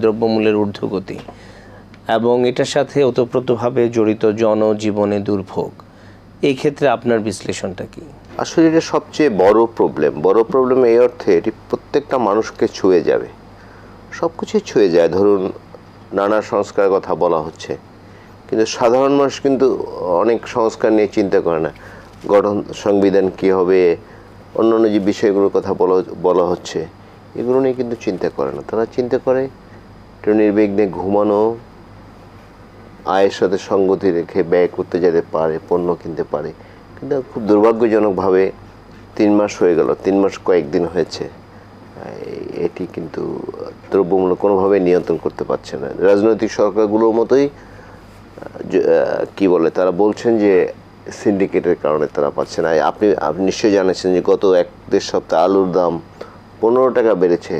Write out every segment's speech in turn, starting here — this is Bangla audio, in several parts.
দ্রব্যমূল্যের ঊর্ধ্বগতি এবং এটার সাথে ওতপ্রোতভাবে জড়িত জনজীবনে দুর্ভোগ। এই ক্ষেত্রে আপনার বিশ্লেষণটা কি? আসলে এটা সবচেয়ে বড় প্রবলেম বড় প্রবলেম এই অর্থে এটি প্রত্যেকটা মানুষকে ছুঁয়ে যাবে। সব কিছুই ছুঁয়ে যায়। ধরুন, নানা সংস্কারের কথা বলা হচ্ছে। কিন্তু সাধারণ মানুষ কিন্তু অনেক সংস্কার নিয়ে চিন্তা করে না। গঠন, সংবিধান কী হবে? অন্যান্য যে বিষয়গুলোর কথা বলা বলা হচ্ছে, এগুলো নিয়ে কিন্তু চিন্তা করে না। তারা চিন্তা করে একটু নির্বিঘ্নে ঘুমানো, আয়ের সাথে সঙ্গতি রেখে ব্যয় করতে যেতে পারে, পণ্য কিনতে পারে। কিন্তু খুব দুর্ভাগ্যজনকভাবে তিন মাস হয়ে গেল, তিন মাস কয়েকদিন হয়েছে। এটি কিন্তু দ্রব্যমূল্য কোনোভাবে নিয়ন্ত্রণ করতে পারছে না। রাজনৈতিক সরকারগুলোর মতোই কি বলে, তারা বলছেন যে সিন্ডিকেটের কারণে তারা পাচ্ছে না। আপনি আপনি নিশ্চয়ই জানেছেন যে গত এক দেড় সপ্তাহ আলুর দাম পনেরো টাকা বেড়েছে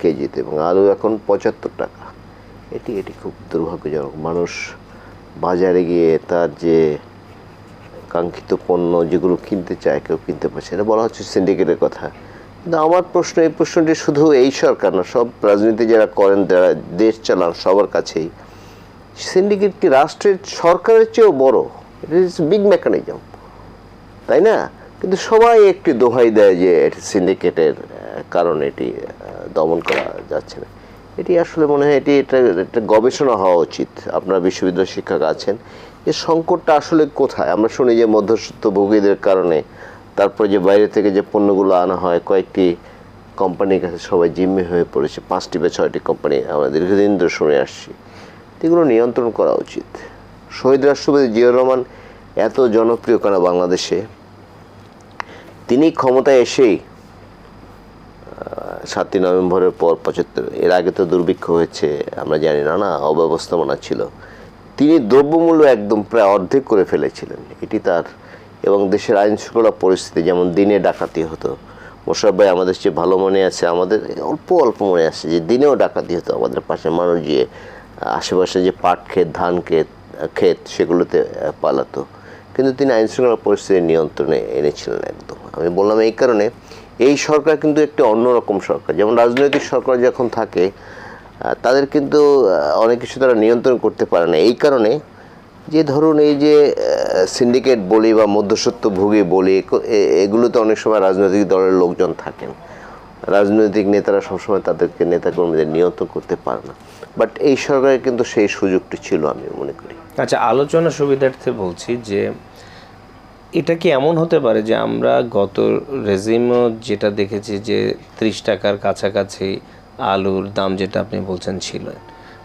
কেজিতে এবং আলু এখন পঁচাত্তর টাকা। এটি এটি খুব দুর্ভাগ্যজনক। মানুষ বাজারে গিয়ে তার যে কাঙ্ক্ষিত পণ্য যেগুলো কিনতে চায়, কেউ কিনতে পারছে না। বলা হচ্ছে সিন্ডিকেটের কথা। কিন্তু আমার প্রশ্ন, এই প্রশ্নটি শুধু এই সরকার না, সব রাজনীতি যারা করেন, যারা দেশ চালান, সবার কাছেই। সিন্ডিকেট কি রাষ্ট্রের, সরকারের চেয়েও বড়? ইট ইজ বিগ মেকানিজম তাই না? কিন্তু সবাই একটি দোহাই দেয় যে, এটি সিন্ডিকেটের কারণে এটি দমন করা যাচ্ছে না। এটি আসলে মনে হয় এটি এটা একটা গবেষণা হওয়া উচিত। আপনার বিশ্ববিদ্যালয় শিক্ষক আছেন। এই সংকটটা আসলে কোথায়? আমরা শুনি যে মধ্যস্থভোগীদের কারণে তারপরে যে বাইরে থেকে যে পণ্যগুলো আনা হয়, কয়েকটি কোম্পানির কাছে সবাই জিম্মি হয়ে পড়েছে। পাঁচটি বা ছয়টি কোম্পানি আমরা দীর্ঘদিন ধরে শুনে আসছি। এগুলো নিয়ন্ত্রণ করা উচিত। শহীদ রাষ্ট্রপতি জিয়াউর রহমান এত জনপ্রিয় কেন বাংলাদেশে? তিনি ক্ষমতায় এসেই সাতই নভেম্বরের পর পঁচাত্তর। এর আগে তো দুর্ভিক্ষ হয়েছে, আমরা জানি না না, অব্যবস্থাপনা ছিল। তিনি দ্রব্যমূল্য একদম প্রায় অর্ধেক করে ফেলেছিলেন। এটি তার এবং দেশের আইন শৃঙ্খলা পরিস্থিতি যেমন দিনে ডাকাতি হতো। মোশারফ ভাই, আমাদের চেয়ে ভালো মনে আছে, আমাদের অল্প অল্প মনে আছে যে দিনেও ডাকাতি হতো। আমাদের পাশে মানুষ যে আশেপাশে যে পাট ক্ষেত, ধান ক্ষেত ক্ষেত, সেগুলোতে পালাতো। কিন্তু তিনি আইন শৃঙ্খলা পরিস্থিতি নিয়ন্ত্রণে এনেছিলেন একদম। আমি বললাম এই কারণে, এই সরকার কিন্তু একটি অন্যরকম সরকার। যেমন রাজনৈতিক সরকার যখন থাকে তাদের কিন্তু অনেক কিছু তারা নিয়ন্ত্রণ করতে পারে না। এই কারণে যে ধরুন এই যে সিন্ডিকেট বলি বা মধ্যস্বত্বভোগী বলি এগুলোতে অনেক সময় রাজনৈতিক দলের লোকজন থাকেন। রাজনৈতিক নেতারা সবসময় তাদেরকে, নেতাকর্মীদের নিয়ন্ত্রণ করতে পারে না। বাট এই সরকারের কিন্তু সেই সুযোগটি ছিল আমি মনে করি। আচ্ছা আলোচনা সুবিধার্থে বলছি যে এটা কি এমন হতে পারে যে আমরা গত রেজিমও যেটা দেখেছি যে ত্রিশ টাকার কাছাকাছি আলুর দাম যেটা আপনি বলছেন ছিল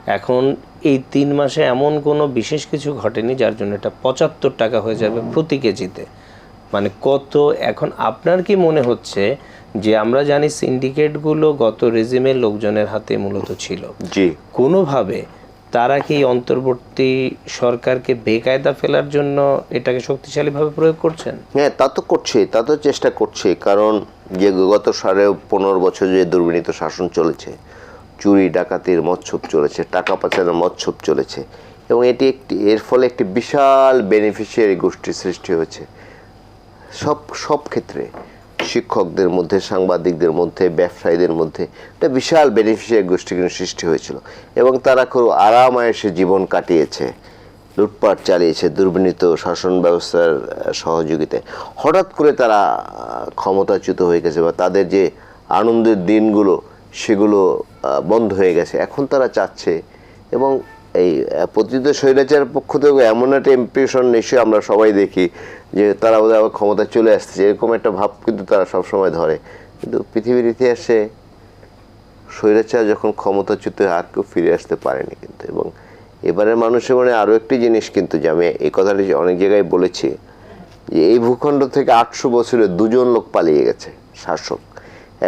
এখন এই তিন মাসে এমন কোনো বিশেষ কিছু ঘটেনি যার জন্য এটা পঁচাত্তর টাকা হয়ে যাবে প্রতি কেজিতে? মানে কত এখন আপনার কি মনে হচ্ছে যে আমরা জানি সিন্ডিকেটগুলো গত রেজিমের লোকজনের হাতে মূলত ছিল? জি। কোনোভাবে তারা কি অন্তর্বর্তী সরকারকে বেকায়দা ফেলার জন্য এটাকে শক্তিশালীভাবে প্রয়োগ করছেন? হ্যাঁ তা তো করছে, তা তো চেষ্টা করছে, কারণ যে গত সাড়ে পনেরো বছর যে দুর্বিনীত শাসন চলেছে, চুরি, ডাকাতির মৎসব চলেছে, টাকা পাচারের মৎসব চলেছে, এবং এটি একটি, এর ফলে একটি বিশাল বেনিফিশিয়ারি গোষ্ঠীর সৃষ্টি হয়েছে। সব সব ক্ষেত্রে শিক্ষকদের মধ্যে, সাংবাদিকদের মধ্যে, ব্যবসায়ীদের মধ্যে একটা বিশাল বেনিফিশিয়ারি গোষ্ঠী কিন্তু সৃষ্টি হয়েছিল। এবং তারা খুব আরামায়েসে জীবন কাটিয়েছে, লুটপাট চালিয়েছে দুর্বিনীত শাসন ব্যবস্থার সহযোগিতায়। হঠাৎ করে তারা ক্ষমতাচ্যুত হয়ে গেছে বা তাদের যে আনন্দের দিনগুলো, সেগুলো বন্ধ হয়ে গেছে। এখন তারা চাচ্ছে এবং এই পতিত স্বৈরাচার পক্ষ থেকে এমন একটা ইমপ্রেশন নিশ্চয়ই আমরা সবাই দেখি যে তারা বোধহয় আবার ক্ষমতা চলে আসছে। এরকম একটা ভাব কিন্তু তারা সবসময় ধরে। কিন্তু পৃথিবীর ইতিহাসে স্বৈরাচার যখন ক্ষমতাচ্যুত আর কেউ ফিরে আসতে পারেনি কিন্তু। এবং এবারের মানুষের মনে আরও একটি জিনিস কিন্তু যে আমি এই কথাটি অনেক জায়গায় বলেছি, যে এই ভূখণ্ড থেকে আটশো বছরে দুজন লোক পালিয়ে গেছে, শাসক।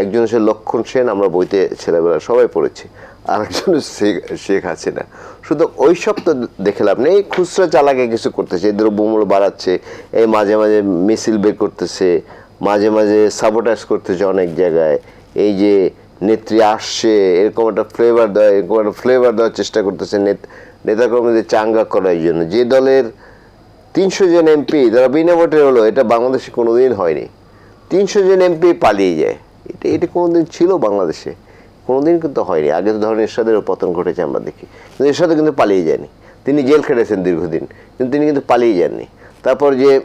একজন হচ্ছে লক্ষণ সেন, আমরা বইতে ছেলেবেলা সবাই পড়েছি। আরেকজন শেখ শেখ হাসিনা। শুধু ওই সব তো দেখে লাভ নেই খুচরা চালাকে কিছু করতেছে, এই দ্রব্যমূল্য বাড়াচ্ছে, এই মাঝে মাঝে মিছিল বের করতেছে, মাঝে মাঝে সাবোটাইজ করতেছে অনেক জায়গায়। এই যে নেত্রী আসছে, এরকম একটা ফ্লেভার দেওয়া, এরকম একটা ফ্লেভার দেওয়ার চেষ্টা করতেছে নেত- নেতাকর্মীদের চাঙ্গা করার জন্য। যে দলের তিনশো জন এমপি, যারা বিনা ভোটে হলো, এটা বাংলাদেশে কোনোদিন হয়নি। তিনশো জন এমপি পালিয়ে যায়। এটা এটা কোনোদিন ছিল বাংলাদেশে। কোনোদিন কিন্তু হয়নি। আগে তো ধরেন এরশাদেরও পতন ঘটেছে আমরা দেখি। কিন্তু এরশাদও কিন্তু পালিয়ে যায়নি। তিনি জেল খেটেছেন দীর্ঘদিন। কিন্তু তিনি কিন্তু পালিয়ে যাননি। তারপর যে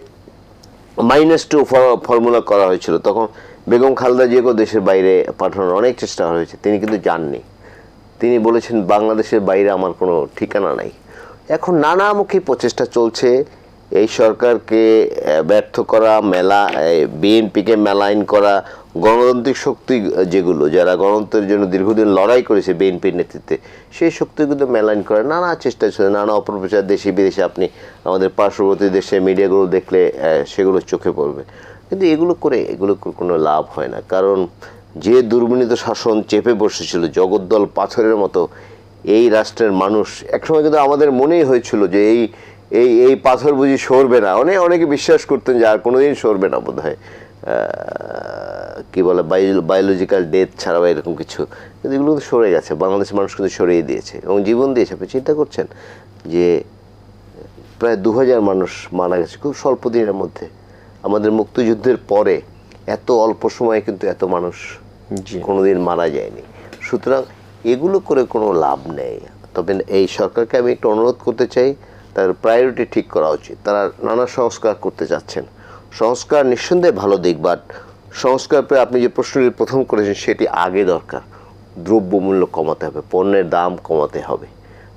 মাইনাস টু ফর্মুলা করা হয়েছিল, তখন বেগম খালদা জিয়াকেও দেশের বাইরে পাঠানোর অনেক চেষ্টা হয়েছে। তিনি কিন্তু যাননি। তিনি বলেছেন, বাংলাদেশের বাইরে আমার কোনো ঠিকানা নাই। এখন নানামুখী প্রচেষ্টা চলছে এই সরকারকে ব্যর্থ করা, মেলা বিএনপিকে মেলাইন করা, গণতান্ত্রিক শক্তি যেগুলো, যারা গণতন্ত্রের জন্য দীর্ঘদিন লড়াই করেছে বিএনপির নেতৃত্বে, সেই শক্তিগুলো মেলাইন করা নানা চেষ্টা ছিল, নানা অপপ্রচার, দেশে বিদেশে আপনি আমাদের পার্শ্ববর্তী দেশে মিডিয়াগুলো দেখলে সেগুলো চোখে পড়বে। কিন্তু এগুলো করে, এগুলো কোনো লাভ হয় না। কারণ যে দুর্বিনীত শাসন চেপে বসেছিল, জগদ্দল পাথরের মতো, এই রাষ্ট্রের মানুষ, একসময় কিন্তু আমাদের মনেই হয়েছিল যে এই এই এই পাথর বুঝি সরবে না। অনেক অনেকে বিশ্বাস করতেন যে আর কোনোদিন সরবে না বোধ হয় কী বলে বায়োলজিক্যাল ডেথ ছাড়াও এরকম কিছু। কিন্তু এগুলো কিন্তু সরে গেছে। বাংলাদেশের মানুষ কিন্তু সরিয়ে দিয়েছে এবং জীবন দিয়েছে। আপনি চিন্তা করছেন যে প্রায় দু হাজার মানুষ মারা গেছে খুব স্বল্প দিনের মধ্যে। আমাদের মুক্তিযুদ্ধের পরে এত অল্প সময়ে কিন্তু এত মানুষ। কোনোদিন মারা যায়নি। সুতরাং এগুলো করে কোনো লাভ নেই। তবে এই সরকারকে আমি একটু অনুরোধ করতে চাই তার প্রায়োরিটি ঠিক করা উচিত। তারা নানা সংস্কার করতে চাচ্ছেন। সংস্কার নিঃসন্দেহে ভালো দিক বাট সংস্কার পেয়ে আপনি যে প্রশ্নটি প্রথম করেছেন সেটি আগে দরকার। দ্রব্যমূল্য কমাতে হবে পণ্যের দাম কমাতে হবে।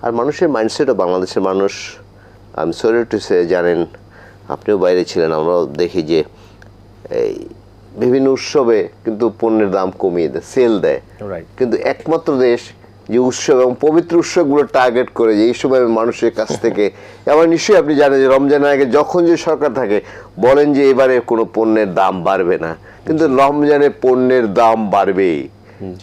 আর মানুষের মাইন্ডসেটও বাংলাদেশের মানুষ আমি সরি টু সে জানেন আপনিও বাইরে ছিলেন আমরাও দেখি যে এই বিভিন্ন উৎসবে কিন্তু পণ্যের দাম কমিয়ে দেয় সেল দেয়। রাইট কিন্তু একমাত্র দেশ যে উৎসব এবং পবিত্র উৎসবগুলো টার্গেট করে যে এই সময় মানুষের কাছ থেকে। আবার নিশ্চয়ই আপনি জানেন যে রমজানের আগে যখন যে সরকার থাকে, বলেন যে এবারে কোনো পণ্যের দাম বাড়বে না। কিন্তু রমজানে পণ্যের দাম বাড়বেই।